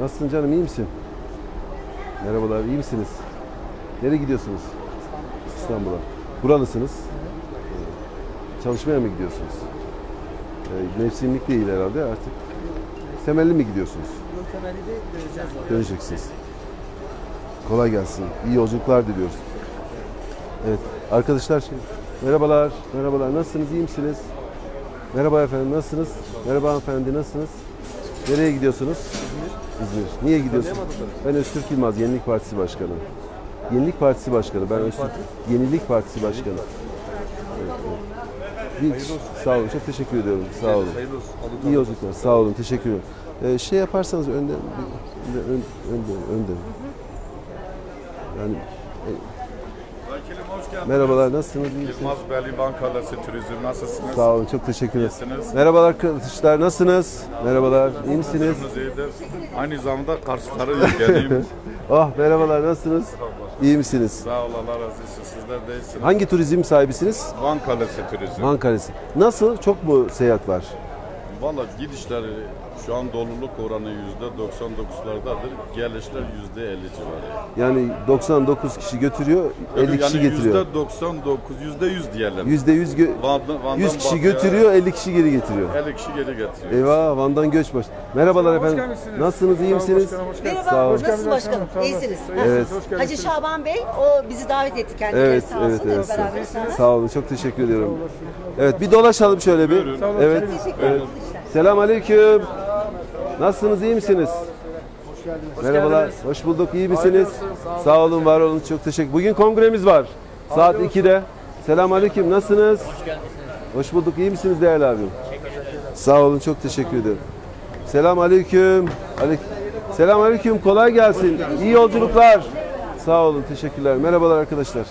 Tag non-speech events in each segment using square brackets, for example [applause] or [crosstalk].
Nasılsın canım iyi misin? Merhabalar iyi misiniz? Nereye gidiyorsunuz? İstanbul'a. Buralısınız. Ee, Çalışmaya mı gidiyorsunuz? Ee, Mevsimlik değil herhalde artık. Temelli mi gidiyorsunuz? Yok temeli de döneceğiz. Döneceksiniz. Kolay gelsin. İyi yolculuklar diliyoruz. Evet. Arkadaşlar şey, merhabalar. Merhabalar. Nasılsınız? İyi misiniz? Merhaba efendim. Nasılsınız? Merhaba hanımefendi. Nasılsınız? Nereye gidiyorsunuz? İzmir. Niye gidiyorsunuz? Ben Öztürk Yılmaz, Yenilik Partisi Başkanı. Yenilik Partisi Başkanı. Ben Öztürk Yenilik Partisi Başkanı. Evet, evet. Sağ olun. Çok teşekkür ediyorum. Sağ olun. İyi yolculuklar. Sağ olun. Teşekkür ederim. Ee, şey yaparsanız önde, ön, önde, önde. Yani Vekilim hoş geldiniz. merhabalar. Nasılsınız? iyi misiniz? Yılmaz Belli Bankalası Turizm nasılsınız? Sağ olun. Çok teşekkür ederim. İyisiniz. Merhabalar arkadaşlar. Nasılsınız? Merhabalar. İyi misiniz? Durumunuz iyidir. Aynı zamanda karşıları ülkeliyim. Ah [laughs] merhabalar. Nasılsınız? İyi misiniz? Sağ ol Allah razı olsun. Sizler de iyisiniz. Hangi turizm sahibisiniz? Bankalası Turizm. Van Kalesi. Nasıl? Çok mu seyahat var? Valla gidişler şu an doluluk oranı %99'lardadır. Gelişler %50 civarı. Yani 99 kişi götürüyor, 50 kişi yani getiriyor. %99, %100 diyelim. %100 gö- Van'dan, Van'dan 100 kişi batıya götürüyor, 50 kişi geri getiriyor. 50 kişi geri getiriyor. Eyvah Van'dan göç baş. Merhabalar efendim. Nasılsınız? iyi misiniz? Sağ Merhaba, olun. nasılsınız başkanım? İyisiniz. Evet. Hacı Şaban Bey, o bizi davet etti kendileri Evet, sağ olsun. evet, evet. hep beraber sana. Sağ olun. Çok teşekkür ediyorum. Evet, bir dolaşalım şöyle bir. Evet. Teşekkür Evet. ederim. Selam aleyküm. Nasılsınız? iyi misiniz? Merhabalar. Hoş bulduk. İyi misiniz? Sağ olun, var olun. Çok teşekkür. Bugün kongremiz var. Saat 2'de. Selam aleyküm. Nasılsınız? Hoş geldiniz. Hoş bulduk. İyi misiniz değerli abim? Sağ olun. Çok teşekkür ederim. Selam aleyküm. Aleyküm. Selam aleyküm. Kolay gelsin. İyi yolculuklar. Sağ olun. Teşekkürler. Merhabalar arkadaşlar.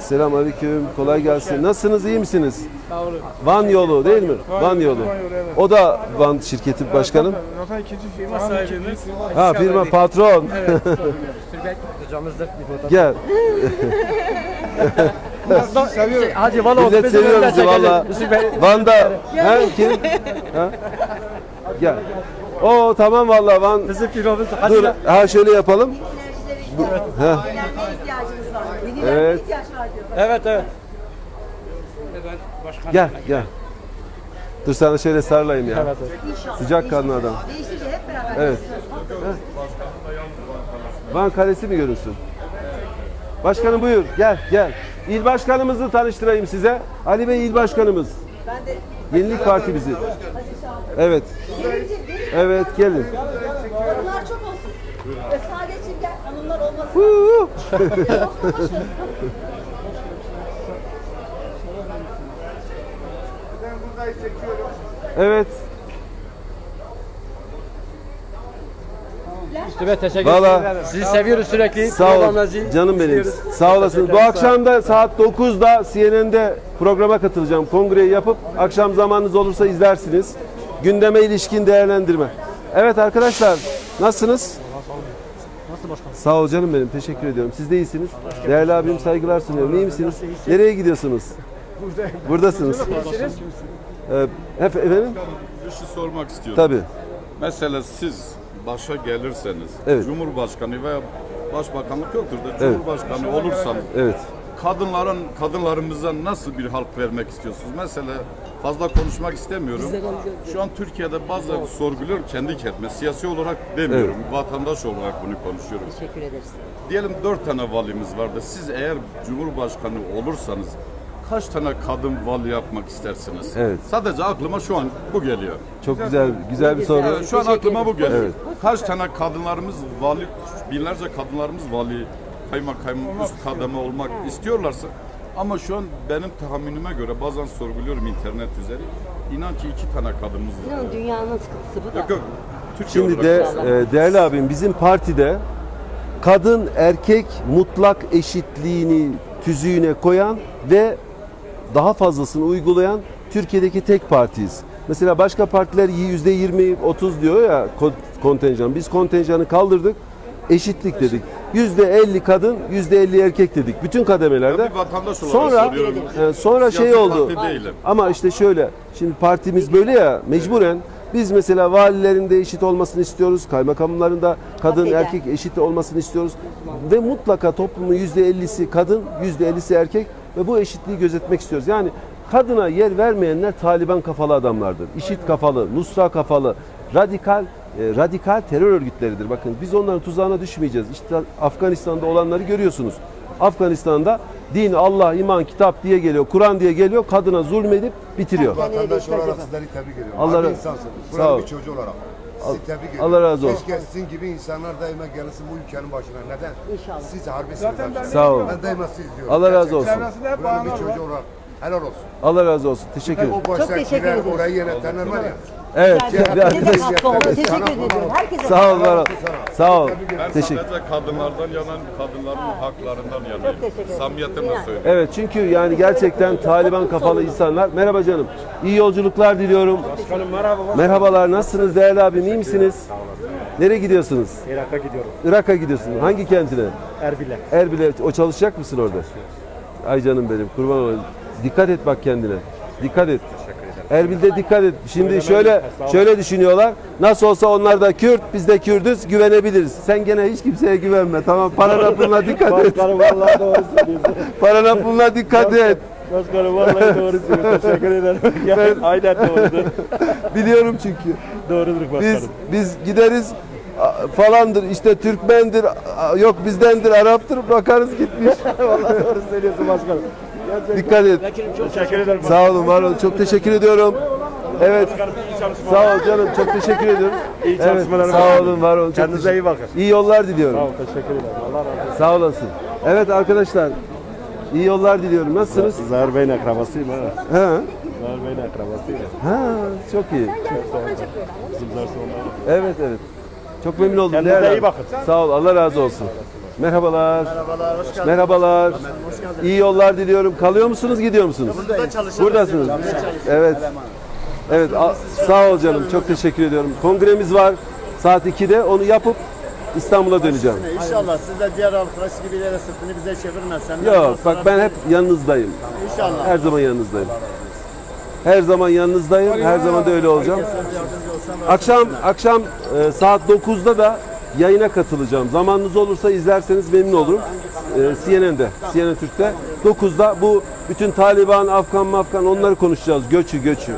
Selam aleyküm. Kolay gelsin. Nasılsınız? iyi misiniz? Sağ olun. Van yolu değil mi? Van yolu. O da Van şirketi başkanım. Zaten ikinci firma sahibimiz. Ha firma patron. [laughs] Hocamızdır bir fotoğraf. Gel. Seviyorum. Hadi valla Millet seviyor bizi valla. Van'da. Ha kim? Ha? Gel. Oo tamam valla Van. Bizim firmamız. Dur. Ha şöyle yapalım. Ha. Evet. Evet evet. Gel gel. Dur sana şöyle sarılayım ya. Evet. Sıcak kanlı adam. Değiştirecek hep beraber. Evet. Van Kalesi mi görünsün? Başkanım buyur. Gel gel. İl başkanımızı tanıştırayım size. Ali Bey il başkanımız. Ben de Yenilik Partimizi. Evet. Evet gelin. hanımlar çok olsun. Ve sadece gel hanımlar olmasın. [laughs] Evet. Evet teşekkür Valla. ederim. Sizi seviyoruz sürekli. Sağ ol. Programlarınızı Canım benim. Sağ olasın. Bu Teşekkürler, akşam da saat 9'da CNN'de programa katılacağım. Kongreyi yapıp akşam zamanınız olursa izlersiniz. Gündeme ilişkin değerlendirme. Evet arkadaşlar nasılsınız? Sağ ol canım benim. Teşekkür ediyorum. Siz de iyisiniz. Değerli abim saygılar sunuyorum. İyi misiniz? Nereye gidiyorsunuz? Buradasınız. Ee, ef- efendim? Bir şey sormak istiyorum. Tabii. Mesela siz başa gelirseniz, Evet. Cumhurbaşkanı veya Başbakanlık yoktur da Evet. Cumhurbaşkanı olursanız Evet. kadınların kadınlarımıza nasıl bir halk vermek istiyorsunuz? Mesela fazla konuşmak istemiyorum. Şu an Türkiye'de bazı sorguluyor kendi kendime. Siyasi olarak demiyorum. Vatandaş olarak bunu konuşuyorum. Teşekkür ederiz. Diyelim dört tane valimiz vardı. Siz eğer Cumhurbaşkanı olursanız kaç tane kadın vali yapmak istersiniz? Evet. Sadece aklıma şu an bu geliyor. Çok güzel güzel bir soru. Evet, şu an aklıma bu geliyor. Evet. Kaç tane kadınlarımız vali, binlerce kadınlarımız vali, kaymakam, üst kademe olmak istiyorlarsa ama şu an benim tahminime göre bazen sorguluyorum internet üzeri. İnan ki iki tane kadınımız var. İnanın dünyanın sıkıntısı bu da. Yok yok. Türkiye Şimdi de e, değerli abim bizim partide kadın erkek mutlak eşitliğini tüzüğüne koyan ve daha fazlasını uygulayan Türkiye'deki tek partiyiz. Mesela başka partiler yüzde 20 30 diyor ya kontenjan. Biz kontenjanı kaldırdık. Eşitlik dedik. Yüzde 50 kadın, yüzde 50 erkek dedik. Bütün kademelerde. Sonra e, sonra şey oldu. Ama işte şöyle, şimdi partimiz böyle ya mecburen Biz mesela valilerin de eşit olmasını istiyoruz. Kaymakamların da kadın Hakikaten. erkek eşit olmasını istiyoruz. Ve mutlaka toplumun %50'si kadın, %50'si erkek ve bu eşitliği gözetmek istiyoruz. Yani kadına yer vermeyenler Taliban kafalı adamlardır. İşit kafalı, Nusra kafalı, radikal radikal terör örgütleridir. Bakın biz onların tuzağına düşmeyeceğiz. İşte Afganistan'da olanları görüyorsunuz. Afganistan'da din, Allah, iman, kitap diye geliyor, Kur'an diye geliyor, kadına zulmedip bitiriyor. Vatandaş olarak sizleri tebrik ediyorum. Allah Allah ra- insansınız. Sağ Buranın bir çocuğu olarak. Sizi tebrik ediyorum. Allah razı olsun. Keşke sizin gibi insanlar daima gelsin bu ülkenin başına. Neden? İnşallah. Siz harbisiniz. Sağ olun. Ben daima sizi izliyorum. Allah razı Gerçekten. olsun. Buranın bir çocuğu olarak. Helal olsun. Allah razı olsun. Teşekkür ederim. O teşekkür ederiz. orayı yönetenler var ya. Evet. Bize bir de arkadaş- hakkı oldu. Teşekkür ediyorum. Herkese Sağ ol, var ol. Sağ ol. Ben Teşekkür. sadece kadınlardan yanan, kadınların haklarından yanayım. teşekkür ederim. Samimiyetimle söylüyorum. Evet çünkü yani gerçekten Taliban kafalı insanlar. Merhaba canım. İyi yolculuklar diliyorum. Başkanım merhaba. Merhabalar. Nasılsınız değerli abim? İyi misiniz? Nereye gidiyorsunuz? Irak'a gidiyorum. Irak'a gidiyorsunuz. Hangi kentine? Erbil'e. Erbil'e. O çalışacak mısın orada? Ay canım benim. Kurban olayım. Dikkat et bak kendine. Dikkat et. Erbil'de dikkat et. Şimdi şöyle şöyle düşünüyorlar. Nasıl olsa onlar da Kürt, biz de Kürdüz, güvenebiliriz. Sen gene hiç kimseye güvenme. Tamam, parana puluna dikkat et. Başkanım vallahi doğru söylüyorsun. [laughs] Parana puluna dikkat et. Başkanım vallahi doğru söylüyorsun. Teşekkür ederim. [laughs] Yani, aynen doğrudur. [laughs] Biliyorum çünkü. Doğrudur Biz başkanım. biz gideriz a- falandır işte Türkmendir yok bizdendir Arap'tır bakarız gitmiş. vallahi doğru söylüyorsun başkanım. Dikkat et. Teşekkür ederim. Sağ olun var olun. Çok teşekkür ediyorum. Evet. Sağ ol canım. Çok teşekkür ediyorum. İyi Evet, çalışmalar. sağ olun var olun. Çok Kendinize iyi bakın. İyi yollar diliyorum. Sağ ol, teşekkür ederim. Allah razı olsun. Sağ olasın. Evet arkadaşlar. İyi yollar diliyorum. Nasılsınız? Zahir Bey'in akrabasıyım ha. Ha? Zahir Bey'in akrabasıyım. Ha, çok iyi. Bizim zar sonra. Evet evet. Çok memnun oldum. Kendinize Değerli iyi bakın. Sağ ol. Allah razı olsun. Merhabalar. Merhabalar, hoş geldiniz. Merhabalar. İyi yollar diliyorum. Kalıyor musunuz, gidiyor musunuz? Burada çalışıyoruz. Buradasınız. Evet. Evet, sağ ol canım. Çok teşekkür ediyorum. Kongremiz var saat 2'de. Onu yapıp İstanbul'a döneceğim. İnşallah siz de diğer arkadaş gibi de sırtını bize çevirmezsen. Yok, bak ben hep yanınızdayım. İnşallah. Her zaman yanınızdayım. Her zaman yanınızdayım. Her zaman da öyle olacağım. Akşam akşam e, saat 9'da da yayına katılacağım. Zamanınız olursa izlerseniz memnun olurum. E, CNN'de, CNN Türk'te. 9'da bu bütün Taliban, Afgan, Afgan onları konuşacağız. Göçü, göçü.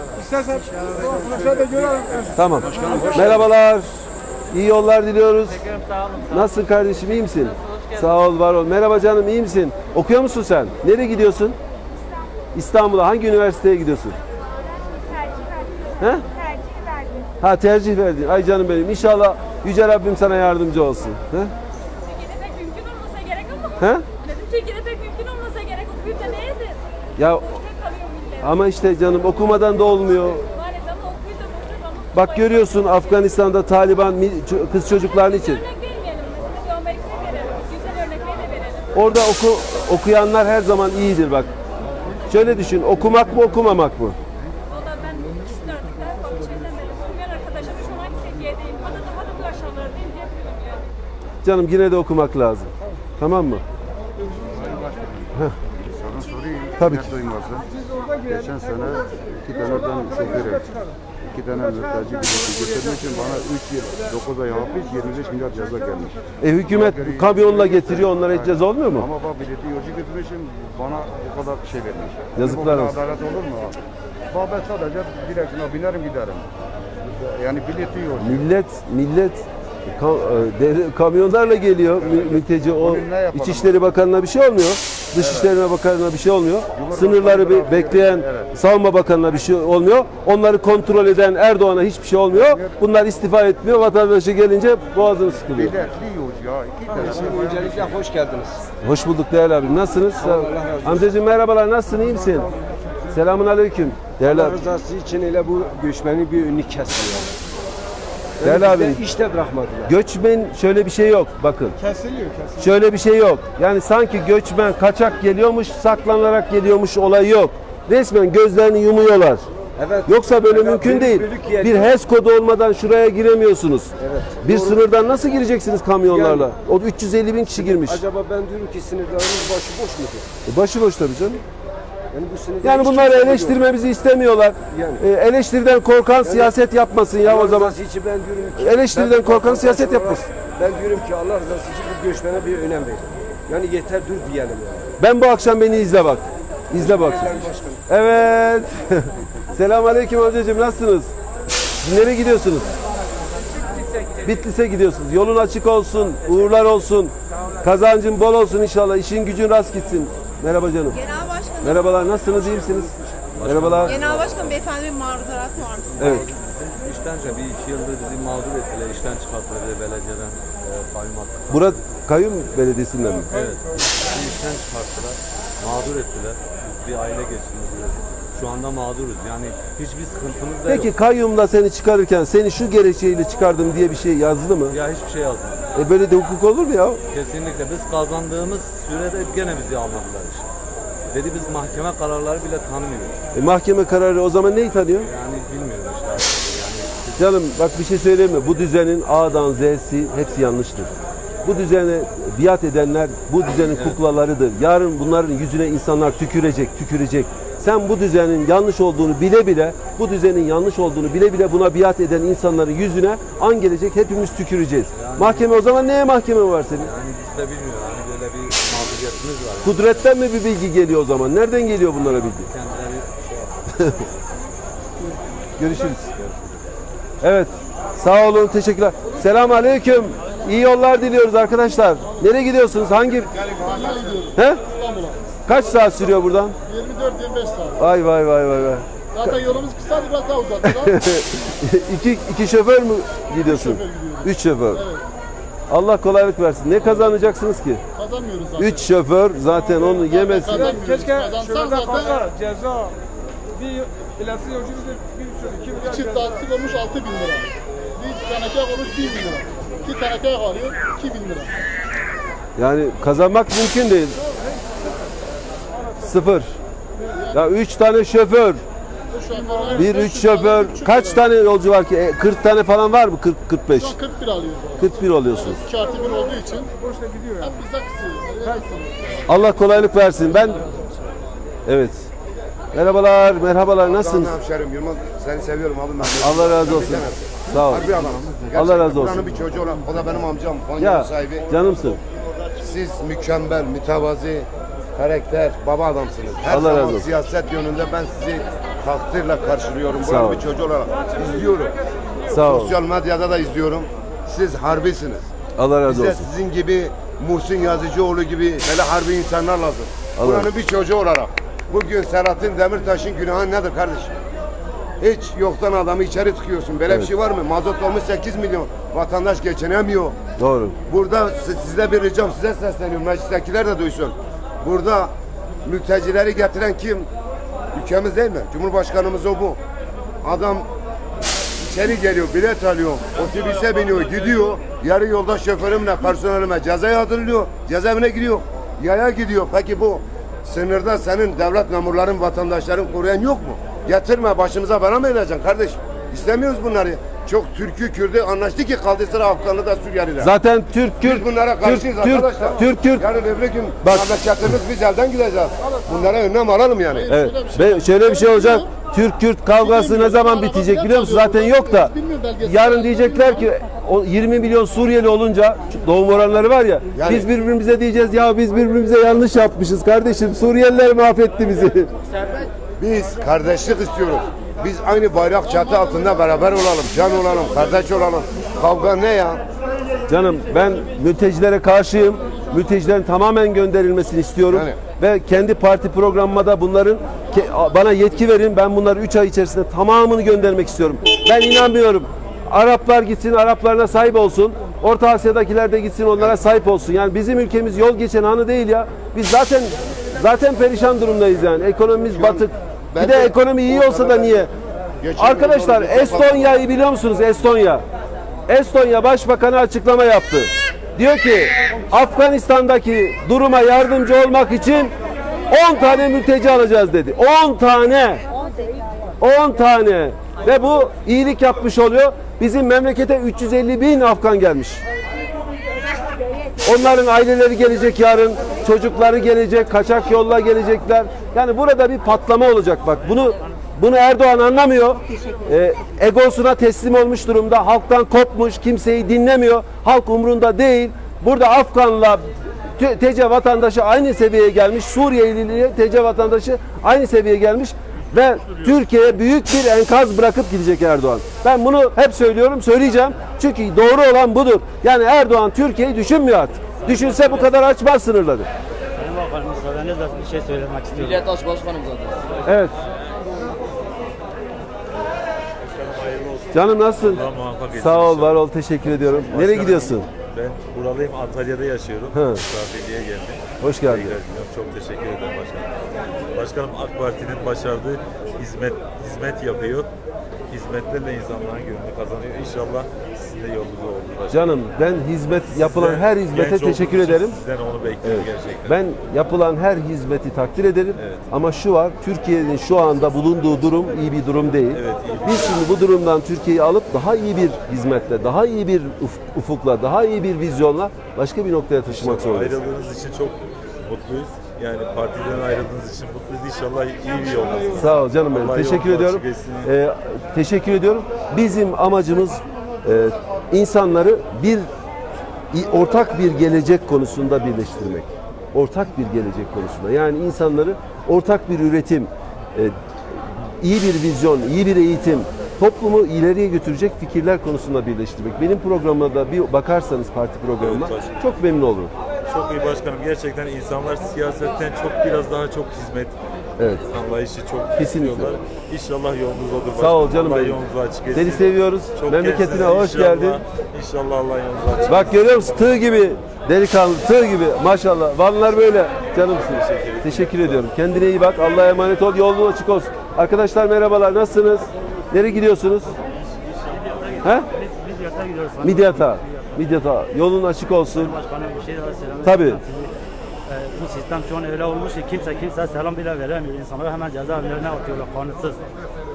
Tamam. Merhabalar. İyi yollar diliyoruz. Nasılsın kardeşim? iyi misin? Sağ ol, var ol. Merhaba canım, iyi misin? Okuyor musun sen? Nereye gidiyorsun? İstanbul'a. Hangi üniversiteye gidiyorsun? Tercih He? verdim. Tercih verdim. Ha tercih verdin. Ay canım benim. İnşallah Yüce Rabbim sana yardımcı olsun. He? Türkiye'de pek mümkün olmasa gerek ama. He? Dedim Türkiye'de pek mümkün olmasa gerek. Okuyup da ne edin? Ya Tek kalıyor millet. ama işte canım okumadan da olmuyor. Maalesef ama okuyup da bıktık ama. Bak görüyorsun Afganistan'da Taliban mi- kız çocukların için. Örnek vermeyelim mesela. Bir Amerika'ya verelim. Güzel örnekleri de verelim. Orada oku okuyanlar her zaman iyidir bak. Şöyle düşün. Okumak mı okumamak mı? Canım yine de okumak lazım. Tamam mı? Sana sorayım. Tabii ki. duymasın. Geçen sene iki tane ben şoförüm. İki tane mülteci getirmek için bana 3 yıl 9 ay hapis 25 milyar ceza gelmiş. E, hükümet kamyonla getiriyor onlara hiç ceza olmuyor mu? Ama bak bileti yolcu getirmişim bana bu kadar şey vermiş. Yazıklar Bu kadar olsun. Adalet olur mu? Bak ben sadece direksiyona binerim giderim. Yani bileti yolcu. Millet millet ka- e, devlet- kamyonlarla geliyor mü- mülteci. O Bugün ne yapalım? İçişleri Bakanı'na bir şey olmuyor. Dışişleri Bakanı'na bir şey olmuyor. Sınırları be- bekleyen Savunma Bakanı'na bir şey olmuyor. Onları kontrol eden Erdoğan'a hiçbir şey olmuyor. Bunlar istifa etmiyor. Vatandaşı gelince boğazını sıkılıyor. Biletli yolcu ya. İki tane. Öncelikle hoş geldiniz. Hoş bulduk değerli abim. Nasılsınız? Amcacığım merhabalar. Nasılsın? İyi misin? Selamun aleyküm. Değerli Allah abi. rızası için ile bu göçmenin bir önünü kesiyor. Değerli de işte bırakmadılar. Göçmen şöyle bir şey yok bakın. Kesiliyor, Şöyle bir şey yok. Yani sanki göçmen kaçak geliyormuş, saklanarak geliyormuş olay yok. Resmen gözlerini yumuyorlar. Evet. Yoksa böyle Ya mümkün bölük değil. yer Bir. HES kodu olmadan şuraya giremiyorsunuz. Evet. Bir sınırdan nasıl gireceksiniz kamyonlarla? O 350 bin kişi girmiş. Acaba ben diyorum ki sınırlarımız başıboş mudur? E başıboş tabii canım. Yani, bu Yani bunları yok. eleştirmemizi istemiyorlar. Yani. Ee, eleştiriden korkan siyaset yapmasın ya o zaman. için ben diyorum ki Eleştiriden ben- korkan siyaset yapmasın. Ben diyorum ki Allah rızası için bu göçmene bir önem verin. Yani yeter dur diyelim yani. Ben bu akşam beni izle bak. İzle bak. Evet. [laughs] Selamünaleyküm amcacığım nasılsınız? Nereye gidiyorsunuz? Bitlis'e gidiyorsunuz. Yolun açık olsun, uğurlar olsun. Kazancın bol olsun inşallah. İşin gücün rast gitsin. Merhaba canım. Merhabalar. Nasılsınız? iyi misiniz? Merhabalar. Genel başkanım beyefendi bir maruzaratı var. Evet. İşten bir iki yıldır bizi mağdur ettiler. İşten çıkarttılar belediyeden e, kaymak. Burada kayyum belediyesinden mi? Evet. Bizi işten çıkarttılar. Mağdur ettiler. Biz bir aile geçindiriyoruz. Şu anda mağduruz. Yani hiçbir sıkıntımız da Peki yok. kayyumla seni çıkarırken seni şu gerekçeyle çıkardım diye bir şey yazdı mı? Ya hiçbir şey yazmadı. E böyle de hukuk olur mu ya? Kesinlikle. Biz kazandığımız sürede gene bizi almadılar işte. Dedi biz mahkeme kararları bile tanımıyoruz. E mahkeme kararı o zaman neyi tanıyor? Yani bilmiyorum işte. artık. Yani Canım bak bir şey söyleyeyim mi? Bu düzenin A'dan Z'si hepsi yanlıştır. Bu düzene biat edenler bu düzenin kuklalarıdır. Yarın bunların yüzüne insanlar tükürecek, tükürecek. Sen bu düzenin yanlış olduğunu bile bile, bu düzenin yanlış olduğunu bile bile buna biat eden insanların yüzüne an gelecek hepimiz tüküreceğiz. Mahkeme o zaman neye mahkeme var senin? yani biz de bilmiyoruz. Hani böyle bir mağduriyetimiz var. Kudretten mi bir bilgi geliyor o zaman? Nereden geliyor bunlara bilgi? Kendileri [laughs] Görüşürüz. Evet. Sağ olun. Teşekkürler. Selam aleyküm. İyi yollar diliyoruz arkadaşlar. Nereye gidiyorsunuz? Hangi? He? Kaç saat sürüyor buradan? 24-25 saat. Vay vay vay vay vay. Zaten yolumuz kısa biraz daha uzattılar. [laughs] iki, iki şoför mü gidiyorsun? Üç şoför. Allah kolaylık versin. Ne kazanacaksınız ki? Kazanmıyoruz zaten. Üç şoför zaten onu yemesin. Kazanmıyoruz. Kazansan zaten ceza bir ilerisi yolcu bir, bir sürü iki milyar çift lastik olmuş 6 bin lira. Bir teneke olmuş 1 bin lira. İki teneke kalıyor 2 bin lira. Yani kazanmak mümkün değil. Sıfır. Ya üç tane şoför. Bir üç 500 lira, şoför. Kaç tane yolcu var ki? E, 40 tane falan var mı? 40 45. Şu an 41 alıyoruz. 41 oluyorsunuz. 2 artı 1 olduğu için boşta gidiyor yani. hep bize kısıyoruz. Allah kolaylık versin. Ben Evet. Merhabalar, merhabalar. Nasılsınız? Hemşerim Yılmaz seni seviyorum abi ben. Allah razı olsun. Sağ ol. Harbi adamım. Allah razı olsun. Buranın bir çocuğu olan, o da benim amcam. Ya Konya'nın sahibi. canımsın. Siz mükemmel, mütevazi, karakter, baba adamsınız. Her Allah zaman razı olsun. siyaset yönünde ben sizi takdirle karşılıyorum. Sağ Buranın ol. bir çocuğu olarak izliyorum. Sağ ol. Sosyal medyada da izliyorum. Siz harbisiniz. Allah razı Bize olsun. sizin gibi Muhsin Yazıcıoğlu gibi böyle harbi insanlar lazım. Allah Buranın bir çocuğu olarak. Bugün Selahattin Demirtaş'ın günahı nedir kardeşim? Hiç yoktan adamı içeri tıkıyorsun. Böyle bir şey var mı? Mazot olmuş 8 milyon. Vatandaş geçinemiyor. Doğru. Burada si- size bir ricam size sesleniyorum. Meclistekiler de duysun. Burada mültecileri getiren kim? Ülkemiz değil mi? Cumhurbaşkanımız o bu. Adam içeri geliyor, bilet alıyor, otobüse biniyor, gidiyor. Yarı yolda şoförümle, personelime ceza yadırılıyor, cezaevine gidiyor. Yaya gidiyor. Peki bu sınırda senin devlet memurların, vatandaşların koruyan yok mu? Getirme başımıza bela mı edeceksin kardeşim? İstemiyoruz bunları. Çok Türk'ü, Kürt'ü anlaştı ki kaldı sıra Afganlı da Suriyeliler. Zaten Türk Kürt Biz bunlara Türk karşıyız Türk arkadaşlar. Türk Kürt Yarın öbür gün Bak- memleketimiz biz elden gideceğiz. Bunlara önlem alalım yani. Evet. Ben şöyle bir şey olacak. Türk Kürt kavgası ne zaman bitecek biliyor musun? Zaten yok da. Yarın diyecekler ki o 20 milyon Suriyeli olunca doğum oranları var ya. Yani- Biz birbirimize diyeceğiz ya biz birbirimize yanlış yapmışız kardeşim. Suriyeliler mahvetti bizi. Biz kardeşlik istiyoruz. Biz aynı bayrak çatı altında beraber olalım, can olalım, kardeş olalım. Kavga ne ya? Canım ben mültecilere karşıyım. Mültecilerin tamamen gönderilmesini istiyorum. Yani. Ve kendi parti programıma da bunların bana yetki verin. Ben bunları 3 ay içerisinde tamamını göndermek istiyorum. Ben inanmıyorum. Araplar gitsin, Araplarına sahip olsun. Orta Asya'dakiler de gitsin onlara sahip olsun. Yani bizim ülkemiz yol geçen hanı değil ya. Biz zaten zaten perişan durumdayız yani. Ekonomimiz batık. Bir de ekonomi iyi olsa da niye? Arkadaşlar Estonya'yı biliyor musunuz? Estonya. Estonya Başbakanı açıklama yaptı. Diyor ki Afganistan'daki duruma yardımcı olmak için 10 tane mülteci alacağız dedi. 10 tane. 10 tane. Ve bu iyilik yapmış oluyor. Bizim memlekete 350 bin Afgan gelmiş. Onların aileleri gelecek yarın. Çocukları gelecek, kaçak yolla gelecekler. Yani burada bir patlama olacak bak. Bunu bunu Erdoğan anlamıyor. Ee, egosuna teslim olmuş durumda. Halktan kopmuş, kimseyi dinlemiyor. Halk umrunda değil. Burada Afganla TC vatandaşı aynı seviyeye gelmiş. Suriyeli ile TC vatandaşı aynı seviyeye gelmiş ve Türkiye'ye büyük bir enkaz bırakıp gidecek Erdoğan. Ben bunu hep söylüyorum, söyleyeceğim. Çünkü doğru olan budur. Yani Erdoğan Türkiye'yi düşünmüyor artık. Düşünse bu kadar açmaz sınırları. Sayın Bakanım müsaadenizle bir şey söylemek istiyorum. Millet aç başkanım zaten. Evet. Canım nasılsın? muvaffak etsin Sağ ol, inşallah. var ol. Teşekkür ediyorum. Nereye Başkanım, gidiyorsun? Ben buralıyım, Antalya'da yaşıyorum. Hı. Misafirliğe geldim. Hoş geldin. Tekrar. Çok teşekkür ederim başkanım. Başkanım AK Parti'nin başardığı hizmet hizmet yapıyor. Hizmetlerle insanların gönlünü kazanıyor. İnşallah sizin de yolunuz başkanım. Canım ben hizmet yapılan her hizmete teşekkür ederim. Sizden onu bekliyoruz gerçekten. Ben yapılan her hizmeti takdir ederim. Evet. Ama şu var, Türkiye'nin şu anda bulunduğu durum iyi bir durum değil. Evet, iyi bir Biz şimdi bu durumdan Türkiye'yi alıp daha iyi bir hizmetle, daha iyi bir uf- ufukla, daha iyi bir vizyonla başka bir noktaya taşımak zorundayız. Ayrıldığınız için çok mutluyuz. Yani partiden ayrıldığınız için mutluyuz. İnşallah iyi bir yoldasınız. Sağ ol canım benim. Allah teşekkür ediyorum. açık etsin. Ee, teşekkür ediyorum. Bizim amacımız insanları bir ortak bir gelecek konusunda birleştirmek. Ortak bir gelecek konusunda. Yani insanları ortak bir üretim, e, iyi bir vizyon, iyi bir eğitim, toplumu ileriye götürecek fikirler konusunda birleştirmek. Benim programıma da bir bakarsanız parti Evet, başkanım. çok memnun olurum. Çok iyi başkanım. Gerçekten insanlar siyasetten çok biraz daha çok hizmet Evet. anlayışı çok Kesinlikle. istiyorlar. İnşallah yolunuz olur. Sağ ol canım Allah benim. yolunuzu açık etsin. Seni seviyoruz. Çok Memleketine hoş İnşallah- geldin. İnşallah Allah yolunuzu açık Bak görüyor musun? Tığ gibi delikanlı, tığ gibi maşallah. Vanlar böyle. Canımsın. Teşekkür ediyorum. Kendine iyi bak. Allah'a emanet ol. Yolun açık olsun. Arkadaşlar merhabalar. Nasılsınız? Nereye gidiyorsunuz? He? Midyat'a gidiyoruz. Midyat'a. Midyat'a. Yolun açık olsun. Başkanım bir şey daha selam Tabii. Bu sistem şu an öyle olmuş ki kimse kimse selam bile veremiyor. İnsanları hemen cezaevlerine atıyorlar kanunsuz.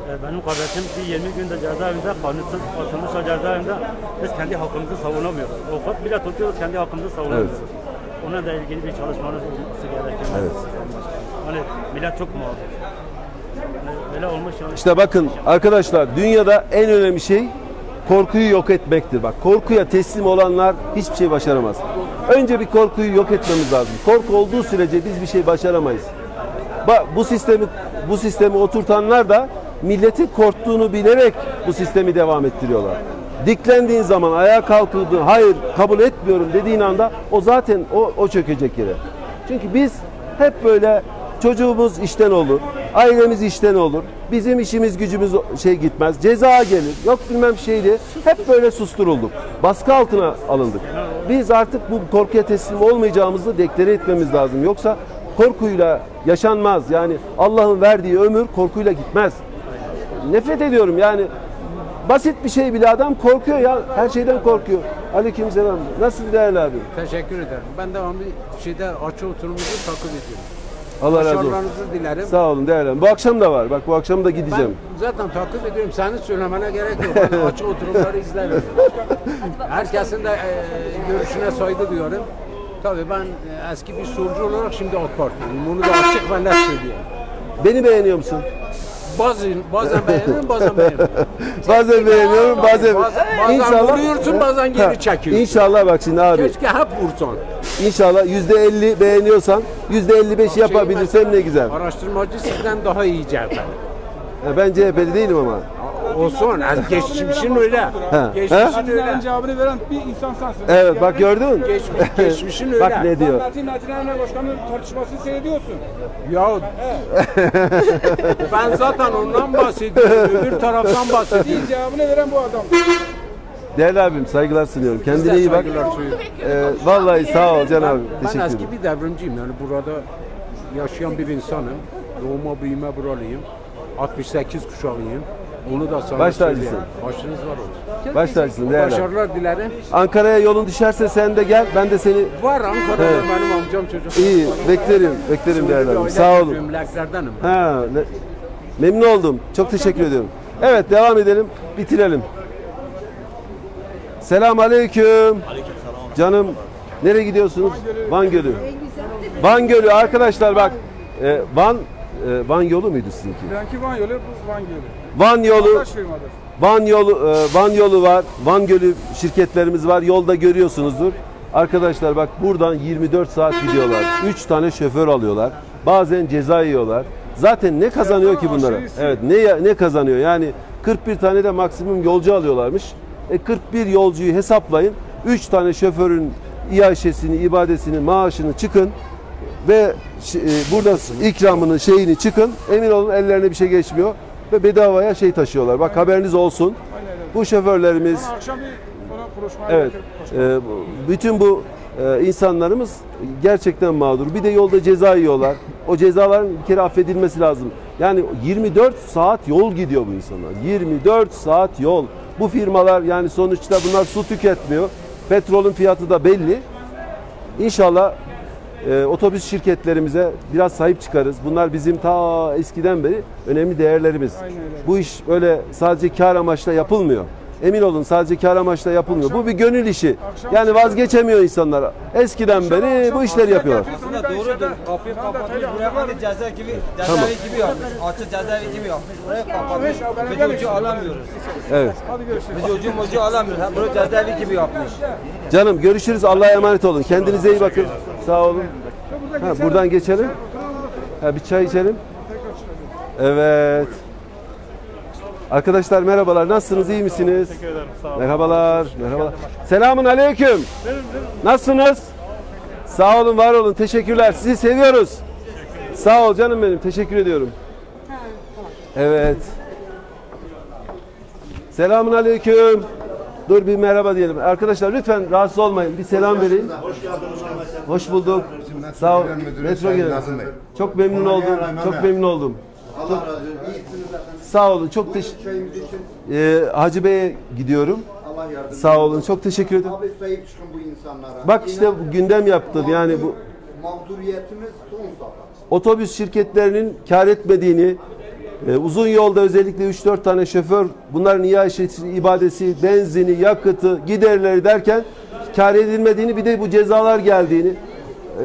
Ee, benim kardeşim bir 20 günde cezaevinde kanunsuz atılmışlar cezaevinde. Biz kendi hakkımızı savunamıyoruz. Avukat bile tutuyoruz kendi hakkımızı savunamıyoruz. Ona da ilgili bir çalışmanız olması gerekir. Evet. Hani millet çok mağdur. Yani öyle olmuş yani. İşte bakın arkadaşlar dünyada en önemli şey korkuyu yok etmektir. Bak korkuya teslim olanlar hiçbir şey başaramaz. Önce bir korkuyu yok etmemiz lazım. Korku olduğu sürece biz bir şey başaramayız. Bak bu sistemi bu sistemi oturtanlar da milletin korktuğunu bilerek bu sistemi devam ettiriyorlar. Diklendiğin zaman ayağa kalkıldığın hayır kabul etmiyorum dediğin anda o zaten o, o çökecek yere. Çünkü biz hep böyle çocuğumuz işten olur, ailemiz işten olur, bizim işimiz gücümüz şey gitmez, ceza gelir, yok bilmem şeydi. Hep böyle susturulduk. Baskı altına alındık. Biz artık bu korkuya teslim olmayacağımızı deklare etmemiz lazım. Yoksa korkuyla yaşanmaz. Yani Allah'ın verdiği ömür korkuyla gitmez. Nefret ediyorum yani. Basit bir şey bile adam korkuyor ya. Her şeyden korkuyor. Aleykümselam. Nasıl değerli abi? Teşekkür ederim. Ben devamlı şeyde açı oturumuzu takip ediyorum. Allah razı olsun. Başarılarınızı dilerim. Sağ olun değerli. Bu akşam da var. Bak bu akşam da Ben gideceğim. zaten takip ediyorum. Senin söylemene gerek yok. Ben [laughs] açı oturumları izlerim. Herkesin de e, görüşüne saygı duyuyorum. Tabii ben e, eski bir solcu olarak şimdi AK Parti'yim. Bunu da açık ben net söyleyeyim. Beni beğeniyor musun? Bazen, bazen beğenirim, bazen beğenmiyorum. Bazen beğeniyorum, bazen [laughs] Bazen, bazen vuruyorsun, bazen geri çekiyorsun. İnşallah bak şimdi abi. Keşke hep vursan. İnşallah yüzde elli beğeniyorsan yüzde elli beş yapabilirsem ne güzel. Araştırmacı sizden daha iyi CHP'li. Ha, Ben CHP'li değilim ama. Olsun, yani geçmişin öyle. Ha. Geçmişin öyle. Hadisenin cevabını veren bir insan sensin. Evet bak gördün mü? Geçmiş, [laughs] geçmişin öyle. Bak ne diyor. Parti Metin Başkanı'nın tartışmasını seyrediyorsun. Ya ben zaten ondan bahsediyorum. [laughs] Öbür taraftan bahsediyorum. Değil cevabını veren bu adam. Değerli abim saygılar sunuyorum. Kendine iyi bak. Ee, vallahi sağ ol Can abi. Ben Teşekkür eski ederim. bir devrimciyim yani burada yaşayan bir insanım. Doğma büyüme buralıyım. 68 kuşağıyım. Onu da sana Baş söyleyeyim. tacısın. Başınız var olsun. Baş tacısın değerli. Başarılar dilerim. Ankara'ya yolun düşerse sen de gel. Ben de seni Var Ankara'da Evet. benim amcam çocuk. iyi beklerim. Beklerim değerli abi. Aile Sağ olun. Cümleklerdenim. Ha, ne- memnun oldum. Çok teşekkür ediyorum. Evet devam edelim. Bitirelim. Selam aleyküm. Canım nereye gidiyorsunuz? Van Gölü. Van Gölü arkadaşlar bak e, Van e, Van yolu muydu sizinki? Benimki Van yolu, bu Van Gölü. Van yolu. Van yolu e, Van yolu var. Van Gölü şirketlerimiz var. Yolda görüyorsunuzdur. Arkadaşlar bak buradan 24 saat gidiyorlar. 3 tane şoför alıyorlar. Bazen ceza yiyorlar. Zaten ne kazanıyor ki bunlara? Evet ne ne kazanıyor? Yani 41 tane de maksimum yolcu alıyorlarmış. E 41 yolcuyu hesaplayın. 3 tane şoförün iaşesini, ibadesini, maaşını çıkın ve e, burada ikramını, şeyini çıkın. Emin olun ellerine bir şey geçmiyor ve bedavaya şey taşıyorlar. Bak haberiniz olsun. Bu şoförlerimiz akşam bir Evet. e, bütün bu e, insanlarımız gerçekten mağdur. Bir de yolda ceza yiyorlar. O cezaların bir kere affedilmesi lazım. Yani 24 saat yol gidiyor bu insanlar. 24 saat yol. Bu firmalar yani sonuçta bunlar su tüketmiyor. Petrolün fiyatı da belli. İnşallah e, otobüs şirketlerimize biraz sahip çıkarız. Bunlar bizim ta eskiden beri önemli değerlerimiz. Bu iş öyle sadece kar amaçla yapılmıyor. Emin olun sadece kar amaçla yapılmıyor. Bu bir gönül işi. Yani vazgeçemiyor insanlar. Eskiden beri bu işleri yapıyorlar. Aslında doğrudur. Kapıyı kapatmış buraya hani ceza gibi Tamam. cezaevi gibi yapmış. Açık cezaevi gibi yapmış. Buraya kapatmış. Biz yolcu alamıyoruz. Evet. Biz yolcu mocu alamıyoruz. Ha, Burayı cezaevi gibi yapmış. Canım görüşürüz. Allah'a emanet olun. Kendinize iyi bakın. Sağ olun. Ha, buradan geçelim. Ha, bir çay içelim. Evet. Arkadaşlar merhabalar. Nasılsınız? iyi misiniz? Teşekkür ederim. Sağ olun. Merhabalar. Merhabalar. Selamun aleyküm. Nasılsınız? Sağ olun, var olun. Teşekkürler. Sizi seviyoruz. Sağ ol canım benim. Teşekkür ediyorum. Evet. Selamun aleyküm. Dur bir merhaba diyelim. Arkadaşlar lütfen rahatsız olmayın. Bir selam verin. Hoş bulduk. Sağ ol. Metro gelin. Çok memnun oldum. Çok memnun oldum. Allah razı olsun. İyisiniz. Sağ olun. Çok teşekkür Ee, Hacı Bey'e gidiyorum. Allah yardım Sağ olun. Çok teşekkür ederim. Abi sahip çıkın bu insanlara. Bak işte bu gündem yaptım. Yani bu Mağduriyetimiz son safhada. otobüs şirketlerinin kar etmediğini, e, uzun yolda özellikle 3-4 tane şoför bunların iaşesi, ibadesi, benzini, yakıtı, giderleri derken kar edilmediğini bir de bu cezalar geldiğini e,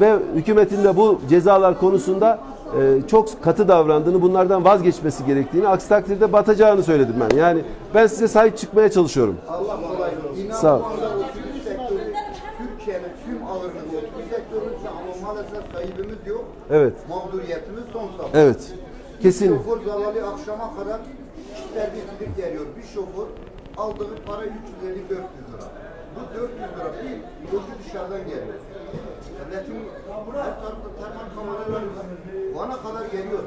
ve hükümetin de bu cezalar konusunda e, çok katı davrandığını, bunlardan vazgeçmesi gerektiğini, aksi takdirde batacağını söyledim ben. Yani ben size sahip çıkmaya çalışıyorum. Allah kolay Sağ ol. şu anda otobüs sektörü Türkiye'nin tüm ağırlığı otobüs sektöründe ama maalesef sahibimiz yok. Evet, Mağduriyetimiz son safhada. evet. Kesin. Şoför zavallı akşama kadar işler bir gidip geliyor. Bir şoför aldığı para 350-400 lira. Bu 400 lira bir yolcu dışarıdan geliyor. Devletin her tarafta termal kameralar. Van'a kadar geliyor.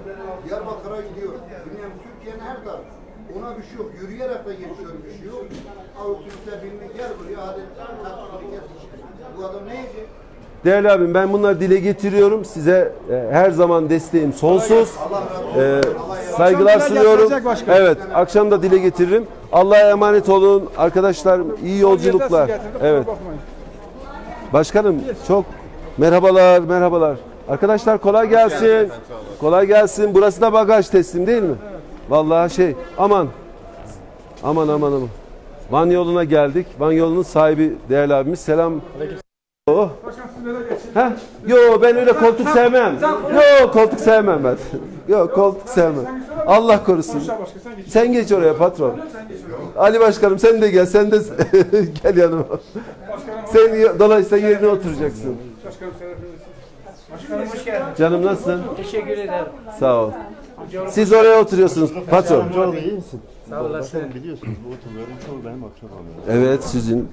Diyarbakır'a gidiyor. Bilmiyorum Türkiye'nin her tarafı. Ona bir şey yok. Yürüyerek de geçiyor bir şey yok. Otobüse binme gel buraya hadi taksini kes işte. Bu adam ne yiyecek? Değerli abim ben bunları dile getiriyorum. Size e, her zaman desteğim sonsuz. E, saygılar sunuyorum. Evet, akşam da dile getiririm. Allah'a emanet olun. Arkadaşlar iyi yolculuklar. Evet. Başkanım çok merhabalar, merhabalar. Arkadaşlar kolay gelsin. Kolay gelsin. Burası da bagaj teslim değil mi? Vallahi şey aman. Aman aman aman. Van yoluna geldik. Van yolunun sahibi değerli abimiz. Selam. Oh. Başkan siz böyle geçin. Heh. Yo ben öyle koltuk sevmem. Yo koltuk sevmem ben. Yo koltuk sevmem. Allah korusun. Sen geç. Oraya patron. Ali Başkanım sen de gel. Sen de [laughs] gel yanıma. Sen dolayısıyla yerine oturacaksın. Başkanım sen Başkanım hoş geldin. Canım nasılsın? Teşekkür ederim. Sağ ol. Siz oraya oturuyorsunuz patron. Sağ olasın. Evet sizin